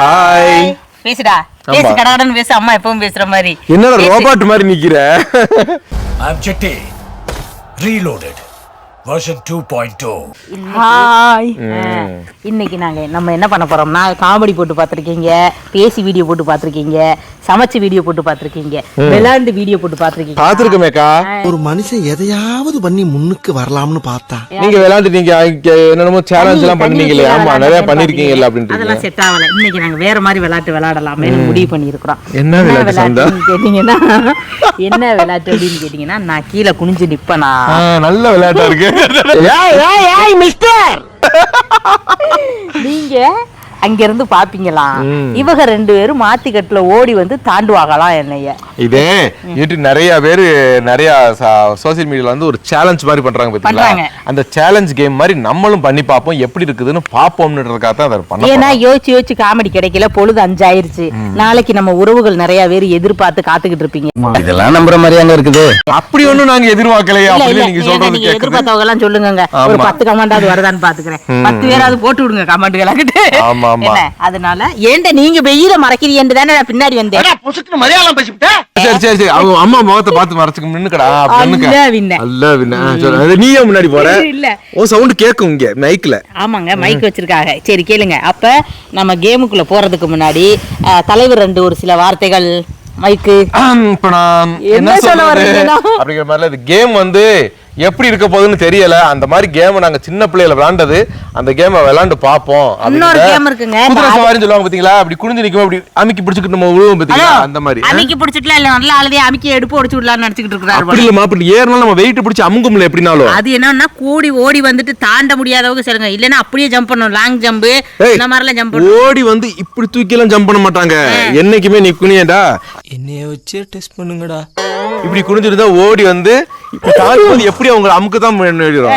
Hi பேசுடா. பேசு. கடகடன்னு பேசு அம்மா எப்பவும் பேசுற மாதிரி. என்னடா. ரோபாட் மாதிரி நிக்கிற? I'm Jetty. Reloaded. Version 2.2. Hi இன்னைக்கு நாங்க நம்ம என்ன பண்ண போறோம்னா காமெடி போட்டு பார்த்திருக்கீங்க பேசி வீடியோ போட்டு பார்த்திருக்கீங்க சமைச்சு வீடியோ போட்டு பார்த்திருக்கீங்க விளையாண்டு வீடியோ போட்டு பார்த்திருக்கீங்க. பாத்துருக்கமேக்கா ஒரு மனுஷன் எதையாவது பண்ணி முன்னுக்கு வரலாம்னு பார்த்தா. நீங்க விளையாண்டுட்டீங்க என்னென்னமோ சேலஞ்ச் எல்லாம் ஊத்தி ஆமா நிறைய அப்படின்னு பண்ணிருக்கீங்கல்ல அதெல்லாம் செட் ஆகல. இன்னைக்கு நாங்க வேற மாதிரி விளையாட்டு விளையாடலாமே முடிவு பண்ணியிருக்கிறோம். என்ன விளையாட்டு கேட்டீங்கன்னா என்ன விளையாட்டு அப்படின்னு கேட்டீங்கன்னா நான் கீழே குனிஞ்சு நிப்பனா? ஆ, நல்ல விளையாட்டா இருக்கு. நீங்க அங்க இருந்து பாப்பீங்களாம். இவங்க ரெண்டு பேரும் மாத்திக்கட்டுல ஓடி வந்து தாண்டுவாங்களாம் என்னைய? இதே யூடியூப் நிறைய பேரு நிறைய சோசியல் மீடியால வந்து ஒரு சேலஞ்ச் மாதிரி பண்றாங்க பாத்தீங்களா. அந்த சேலஞ்ச் கேம் மாதிரி நம்மளும் பண்ணி பார்ப்போம் எப்படி இருக்குதுன்னு பாப்போம்ன்றதுக்காக தான் அதை பண்ண ஏன்னா. யோசிச்சு யோசிச்சு காமெடி கிடைக்கல பொழுது அஞ்சாயிருச்சு. நாளைக்கு நம்ம உறவுகள் நிறைய பேர் எதிர்பார்த்து காத்துக்கிட்டு இருப்பீங்க. இதெல்லாம் நம்புற மாதிரியாங்க இருக்குது? அப்படி ஒண்ணும் நாங்க எதிர்பார்க்கலையே அப்படின்னு நீங்க சொல்றது எதிர்பார்த்தவங்க எல்லாம் சொல்லுங்க ஒரு ஆமா. பத்து கமெண்டாவது வருதான்னு பாத்துக்கிறேன். பத்து பேராவது போட்டு விடுங்க கமெண்ட் கிட்ட ஆமா, ஆமா. என்ன? அதனால ஏன்டா நீங்க வெயில மறைக்கிறீன்னு தானே நான் பின்னாடி வந்தேன். சரி சரி சரி அவங்க அம்மா முகத்தை பார்த்து மறைச்சுக்க நின்னுக்கடா. அல்ல வின்ன. அல்ல வின்ன நீயே முன்னாடி போற. இல்ல. ஓ சவுண்ட் கேக்கும் இங்க மைக்ல ஆமாங்க மைக் வச்சிருக்காங்க. சரி கேளுங்க. அப்ப நம்ம கேமுக்குள்ள போறதுக்கு முன்னாடி தலைவர் ரெண்டு ஒரு சில வார்த்தைகள். மைக்கு இப்ப நான் என்ன சொல்ல சொல்றது? வர்றீங்கன்னா? அப்படிங்கிற மாதிரில இது கேம் வந்து எப்படி இருக்க போகுதுன்னு தெரியல. அந்த மாதிரி கேம் நாங்க சின்ன பிள்ளையில விளையாண்டது அந்த கேமை விளையாண்டு பாப்போம் இன்னொரு game இருக்குங்க. குதிரை சவாரின்னு சொல்லுவாங்க பாத்தீங்களா? அப்படி குனிஞ்சு நிக்கும் அப்படி அமுக்கி பிடிச்சிக்கிட்டு நம்ம விழுவோம் பாத்தீங்களா? அந்த மாதிரி? அமைக்கி பிடிச்சிட்டுலாம் இல்ல. நல்லா அழுதே அமைக்கி எடுப்பு ஒடிச்சு விடலாம்னு நினைச்சுக்கிட்டு இருக்கிறாரு அப்படி. இல்ல மாப்பிள்ளை. நம்ம வெயிட் பிடிச்சி அமுங்கும்ல எப்படினாலும். அது என்னன்னா கூடி ஓடி வந்துட்டு தாண்ட முடியாதவங்க சொல்லுங்க. இல்லைன்னா அப்படியே ஜம்ப் பண்ணணும். லாங் ஜம்ப் இந்த மாதிரிலாம் ஜம்ப் பண்ணணும். ஓடி வந்து இப்படி தூக்கி எல்லாம் ஜம்ப் பண்ண மாட்டாங்க. என்னைக்குமே நீ குனியடா. என்னைய வச்சு டெஸ்ட் பண்ணுங்கடா. இப்படி குனிஞ்சிருந்தா ஓடி வந்து எப்படி அவங்க அமுக்கு தான்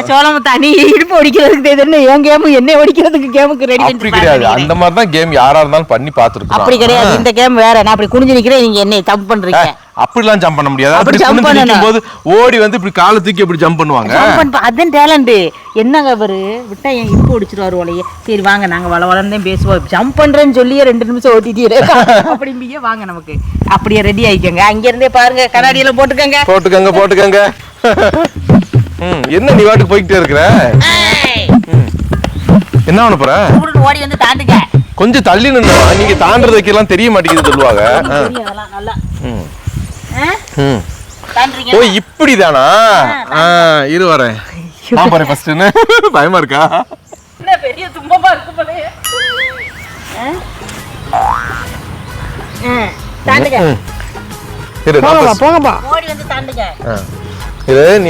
சோளமுத்தா நீ இடுப்பு ஒடிக்கிறதுக்கு தெரியுது என் கேமு என்ன ஒடிக்கிறதுக்கு கேமுக்கு ரெடி அப்படி கிடையாது. அந்த மாதிரி தான் கேம் யாரா இருந்தாலும் பண்ணி பார்த்துருக்கோம் அப்படி கிடையாது. இந்த கேம் வேற. நான் அப்படி குனிஞ்சு நிக்கிறேன். நீங்க என்ன தப்பு பண்றீங்க. அப்படிலாம் ஜம்ப் பண்ண முடியாது. அப்படி பண்ணணும். நிக்கும் போது ஓடி வந்து இப்படி காலை தூக்கி இப்படி ஜம்ப் பண்ணுவாங்க? அதான் டேலண்ட் என்னங்க அவரு விட்டா என் இடுப்பு ஒடிச்சிருவாரு போலயே சரி வாங்க. நாங்க வள வளர்ந்தே பேசுவோம். ஜம்ப் பண்றேன்னு சொல்லியே ரெண்டு நிமிஷம் ஓட்டிட்டீரு. அப்படிம்பியே வாங்க நமக்கு. அப்படியே ரெடி ஆயிக்கோங்க. அங்க இருந்தே பாருங்க. கண்ணாடி எல்லாம் போட்டுக்கோங்க. போட்டுக்கங்க போட்டுக்கங்க. என்ன நீ வாட்டுக்கு போய்கிட்டே இருக்கிற? ம். என்ன பண்ண போற? ஓடி வந்து தாண்டுங்க. கொஞ்சம் தள்ளி நின்னு நீங்க தாண்டறது வைக்கலாம் தெரிய மாட்டேங்குது சொல்லுவாங்க. ஓ இப்படிதானா? ஆ இரு வரேன். நான் போறேன் ஃபர்ஸ்ட்னு பயமா இருக்கா? என்ன பெரிய துன்பமா இருக்கு? ஆ, தாண்டுங்க. ம். இரு நான் first- போங்கப்பா. ஓடி வந்து தாண்டுங்க. ஆ. இது நீ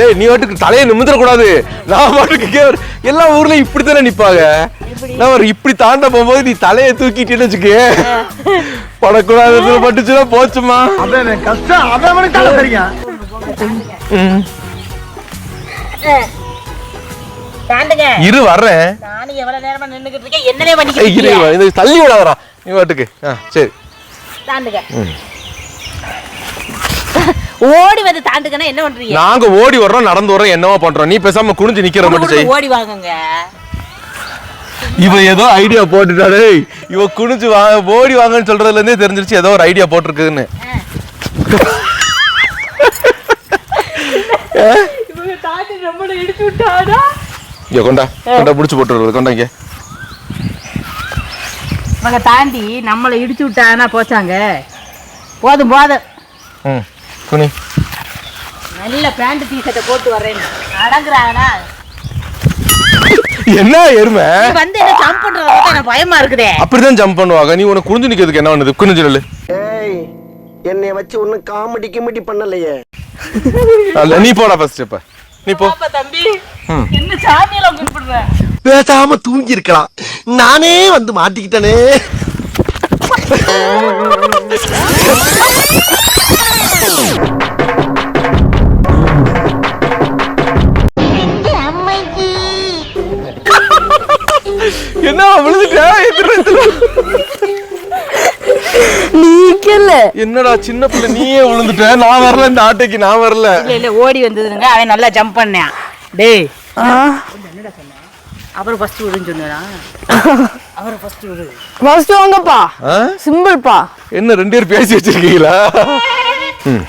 ஏய் நீ வாட்டுக்கு தலையை நிமிந்துட கூடாது நான் வாட்டுக்கு கே- எல்லா ஊர்லயும் இப்படித்தானே நிப்பாங்க. நான் ஒரு இப்படி தாண்ட போகும்போது நீ தலையை தூக்கிட்டேன்னு வச்சுக்க. படக்கூடாது பட்டுச்சுன்னா போச்சுமா கஷ்டம். தாண்டுங்க. இரு வர்றேன். இந்த தள்ளி விடாதடா நீ வாட்டுக்கு. ஆ சரி. தாண்டுங்க. ஓடி வந்து தாண்டுங்கன்னா என்ன பண்றீங்க? நாங்க ஓடி வர்றோம் நடந்து வர்றோம் என்னவோ பண்றோம்? நீ பேசாம குனிஞ்சு நிக்கிற மட்டும் செய். ஓடி வாங்குங்க. இவன் ஏதோ ஐடியா போட்டுட்டாடே. இவ குனிஞ்சு வா ஓடி வாங்கன்னு சொல்றதுல இருந்தே தெரிஞ்சிருச்சு ஏதோ ஒரு ஐடியா போட்டிருக்குன்னு இங்க கொண்டா கொண்டா புடிச்சு போட்டுறது கொண்டா இங்க. தாண்டி நம்மள இடிச்சு விட்டாங்கன்னா போச்சாங்க. போதும் போதும். ம். குனி. நல்ல பேண்ட் டிஷர்ட்டை போட்டு வரேன் அடங்குறாங்கண்ணா என்ன எருமை? நீ வந்து என்ன ஜம்ப் பண்றத எனக்கு பயமா இருக்குதே. அப்படிதான் ஜம்ப் பண்ணுவாங்க. நீ உனக்கு குனிஞ்சு நிக்கிறதுக்கு என்ன பண்ணுது? குனிஞ்சு நில்லு. ஏய் என்னைய வச்சு ஒன்னும் காமெடி கிமெடி பண்ணலையே. அல்ல நீ போடா ஃபர்ஸ்ட் இப்ப. நீ போ. பாப்பா தம்பி. என்ன சாமியெல்லாம் கூப்பிடுற? பேசாம தூங்கி இருக்கலாம் நானே வந்து மாட்டிக்கிட்டனே. என்ன விழுந்துட்டா எதிர எதிர. நீக்கல. என்னடா சின்ன பிள்ளை நீயே விழுந்துட்ட. நான் வரல இந்த ஆட்டைக்கு நான் வரல. இல்ல இல்ல ஓடி வந்ததுங்க. அவன் நல்லா ஜம்ப் பண்ணான். டேய். அவர் ஃபர்ஸ்ட் விடுன்னு சொன்னாரா? அவர் ஃபர்ஸ்ட் விடு. ஃபர்ஸ்ட் வாங்கப்பா? சிம்பிள்ப்பா என்ன ரெண்டு பேரும் பேசி வச்சிருக்கீங்களா? ம்.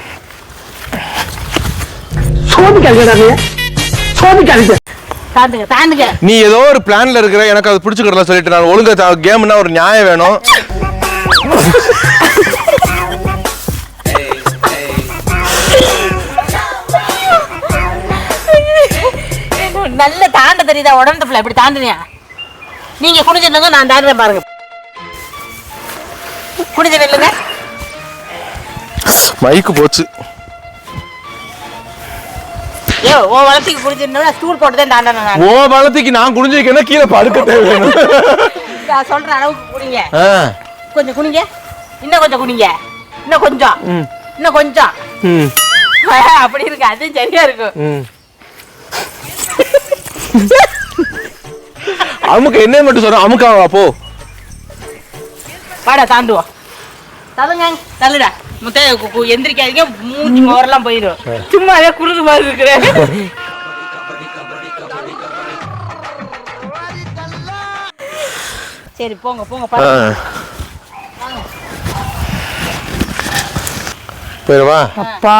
தாண்டுங்க தாண்டுங்க. நீ ஏதோ ஒரு பிளான்ல இருக்கிற எனக்கு அது பிடிச்சிக்கிறல சொல்லிட்டு நான் ஒழுங்கா கேம்னா ஒரு நியாயம் வேணும். நல்ல தாண்ட தெரியுதா உடம்புல இப்படி தாண்டுனியா? நீங்க குனிஞ்சிருந்தவங்க நான் தாண்டுறேன் பாருங்க. குனிஞ்ச நில்லுங்க. மைக்கு போச்சு. ஏ ஓ வளர்த்துக்கு குனிஞ்சிருந்தா ஸ்டூல் போட்டு தான் தாண்டணும் நான். ஓ பலத்துக்கு நான் குடிஞ்சிருக்கேன்னா கீழே படுக்க தேவையான நான் சொல்ற அளவுக்கு குனிங்க. ஆ. கொஞ்சம் குனிங்க. இன்னும் கொஞ்சம் குனிங்க. இன்னும் கொஞ்சம். இன்னும் கொஞ்சம். அப்படி இருக்கு. அதுவும் சரியா இருக்கும். அமுக்கு என்ன மட்டும் சொல்றேன் அமுக்காவா போ. வாடா தாண்டுவோம். தள்ளுங்க தள்ளுடா. கு- எந்திரிக்காதீங்க மூஞ்சி மோரெல்லாம் போயிடும். சும்மா அதே குருது மாதிரி இருக்கிறேன் சரி போங்க போங்க அப்பா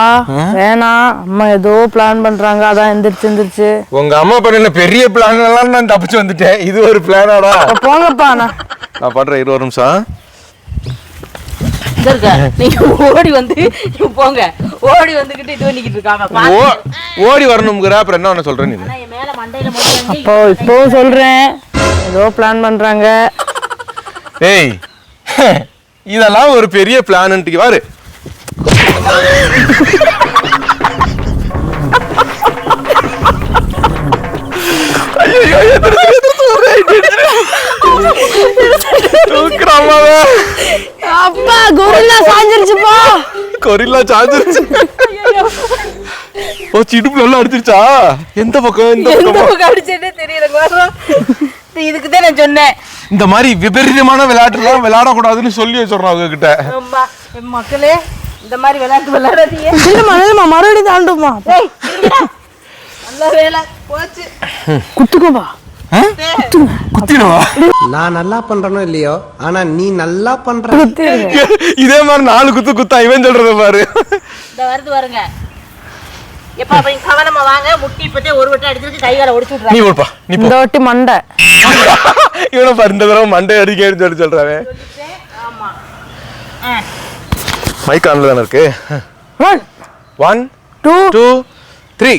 வேணாம். அம்மா ஏதோ பிளான் பண்றாங்க. அதான் எந்திரிச்சு எந்திரிச்சு. உங்க அம்மா பண்ண பெரிய பிளான் எல்லாம் நான் தப்பிச்சு வந்துட்டேன். இது ஒரு பிளானாடா அப்ப போங்கப்பா நான் நான் பண்றேன் இருபது நிமிஷம். இருக்க நீங்க ஓடி வந்து போங்க. ஓடி வந்துகிட்டு இது பண்ணிக்கிட்டு இருக்காங்க. ஓடி வரணுங்கிற அப்புறம் என்ன சொல்றேன் நீ? மேல மண்டையில இப்போ இப்போ சொல்றேன். ஏதோ பிளான் பண்றாங்க. ஏய் இதெல்லாம் ஒரு பெரிய பிளான்ட்டு பாரு ஐயையோ, அப்பா கோரில்லா சாஞ்சிருச்சுப்பா கொரில்லா சாஞ்சிருச்சு. ஓ சிடுப்பு நல்லா அடிச்சிருச்சா? எந்த பக்கம் இந்த எந்த பக்கமா? அடிச்சேன்னே தெரியல இதுக்கு தான் நான் சொன்னேன். இந்த மாதிரி விபரீதமான விளையாட்டுலாம் விளையாடக்கூடாதுன்னு சொல்லி வச்சிடறோம் அவங்க கிட்ட மக்களே இந்த மாதிரி விளையாட்டு விளையாடாதீங்க. இல்லம்மா இல்லம்மா மறுபடியும் தாண்டுமா. நல்ல வேலை போச்சு. குத்துக்கோப்பா. குத்திடுவா? நான் நல்லா பண்றனோ இல்லையோ? ஆனா நீ நல்லா பண்ற. இதே மாதிரி நாலு குத்து குத்தா இவன் சொல்றத பாரு. இந்த வருது வருங்க எப்பா அப்ப நீங்க கவனமா வாங்க. முட்டி இப்பத்தே ஒரு வட்டம் அடிச்சிருக்கு கை கால ஒடிச்சு நீ இந்த வாட்டி மண்டை. இவனை பாரு இந்த தடவை மண்டை அடிக்கன்னு சொல்லி சொல்றாவே ஆமா. மைக் ஆன்ல தானே இருக்கு? One one two two three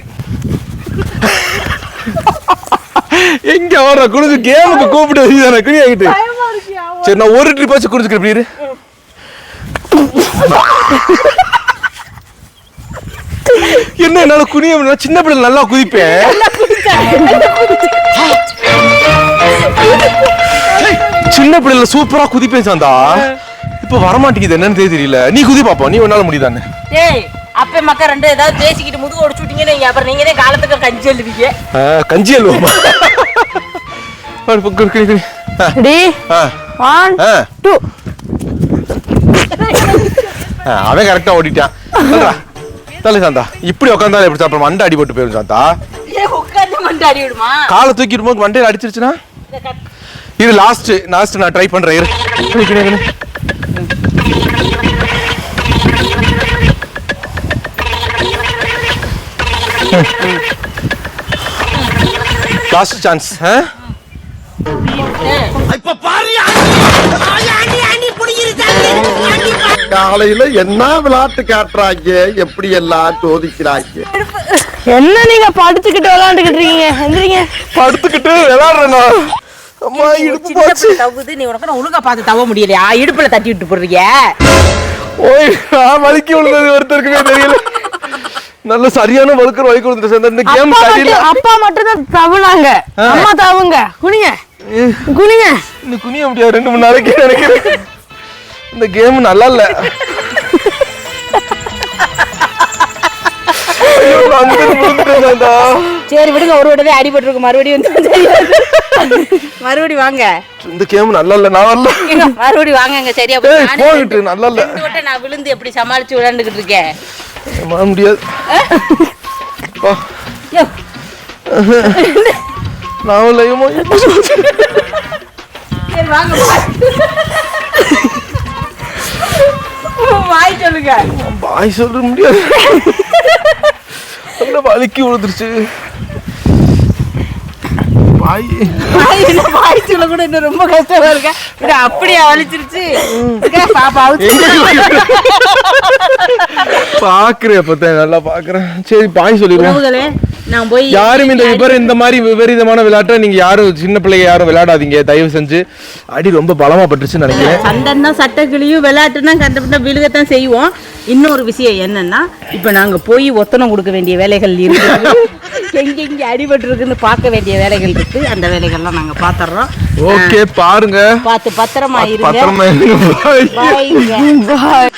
எங்க வர குடிச்சு கேமுக்கு கூப்பிட்டு வச்சுதானே குடி ஆகிட்டு சரி நான் ஒரு ட்ரிப் வச்சு குடிச்சுக்கிறேன் இப்படி. என்ன என்னால குனிய சின்ன பிள்ளை நல்லா குதிப்பேன். சின்ன பிள்ளைல சூப்பரா குதிப்பேன் சாந்தா. இப்ப வரமாட்டேங்குது என்னன்னு தெரியல. நீ குதி பாப்போம் நீ உன்னால முடியுதானே அப்ப மக்கா ரெண்டு ஏதாவது பேசிக்கிட்டு முதுகு ஒடிச்சு விட்டீங்கன்னு வைங்க, அப்புறம் நீங்க தான் காலத்துக்கு கஞ்சி எழுதுவீங்க ஆ, கஞ்சி ஆ, அவன் கரெக்டா ஓடிட்டான். தலை சாந்தா. இப்படி உட்காந்தாலும் எப்படி அப்புறம் மண்டை அடிபட்டு போயிடும் சாந்தா. காலை தூக்கிட்டு போது மண்டையில அடிச்சிருச்சுன்னா? கட்- இது லாஸ்ட் லாஸ்ட் நான் ட்ரை பண்றேன் லாஸ்ட் சான்ஸ் இப்ப காலையில என்ன விளையாட்டு காட்டுறாங்க? எப்படி எல்லாம் சோதிக்கிறாங்க? என்ன நீங்க படுத்துக்கிட்டு விளையாண்டுக்கிட்டு இருக்கீங்க? எந்திரிங்க. படுத்துக்கிட்டு விளையாடுறேண்ணா அம்மா இடுப்பு போச்சு. தவுது நீ உனக்கு நான் ஒழுங்கா பார்த்து தவ முடியலையா? இடுப்புல தட்டி விட்டு போடுறீங்க ஓய் வலிக்கி விழுந்தது ஒருத்தருக்குமே தெரியல. நல்ல சரியான வழுக்கிற விழுந்துட்டு சேர்ந்த இந்த கேம் அப்பா சரியில்லை. அப்பா மட்டும் தான் தவுனாங்க அம்மா தவுங்க. குனிங்க. குனிங்க. இந்த குனிய முடியாது ரெண்டு மணி நாளைக்கு நினைக்கிறேன். இந்த கேம் நல்லா இல்ல. சரி விடுங்க. ஒரு விடவே அடிபட்டு இருக்கு மறுபடியும் மறுபடியும் வாங்க. இந்த கேம் நல்லா இல்ல நான் வரல. மறுபடியும் வாங்கங்க சரியா போயிட்டு நல்லா இல்ல. நான் விழுந்து எப்படி சமாளிச்சு விளையாண்டுகிட்டு இருக்கேன். வர முடியாது நான் லைவ் வாய் சொல்லுங்க பாய் சொல்ல முடியாது வலிக்கு விழுந்துருச்சு பாய் என்ன வாய் சொல்ல கூட இன்னும் ரொம்ப கஷ்டமா இருக்கா இது அப்படியே இருக்கா, பாப்பா பாக்குறேன் பார்த்தேன் நல்லா பாக்குறேன். சரி பாய் உறவுகளே நான் போய் யாரும் இந்த விபரம் இந்த மாதிரி விபரீதமான விளையாட்டை நீங்க யாரும் சின்ன பிள்ளைங்க யாரும் விளையாடாதீங்க. தயவு செஞ்சு. அடி ரொம்ப பலமா பட்டுருச்சுன்னு நினைக்கிறேன். சண்டைன்னா சட்டக்கிளியும் விளையாட்டுனா கண்டப்பட்ட விழுகத்தான் செய்வோம். இன்னொரு விஷயம் என்னன்னா இப்ப நாங்க போய் ஒத்தனம் கொடுக்க வேண்டிய வேலைகள் இருக்கு. எங்கெங்க அடிபட்டு இருக்குன்னு பார்க்க வேண்டிய வேலைகள் இருக்கு. அந்த வேலைகள்லாம் நாங்க பாத்துறோம். ஓகே பாருங்க. பார்த்து பத்திரமா இருங்க. பத்திரமா இருங்க.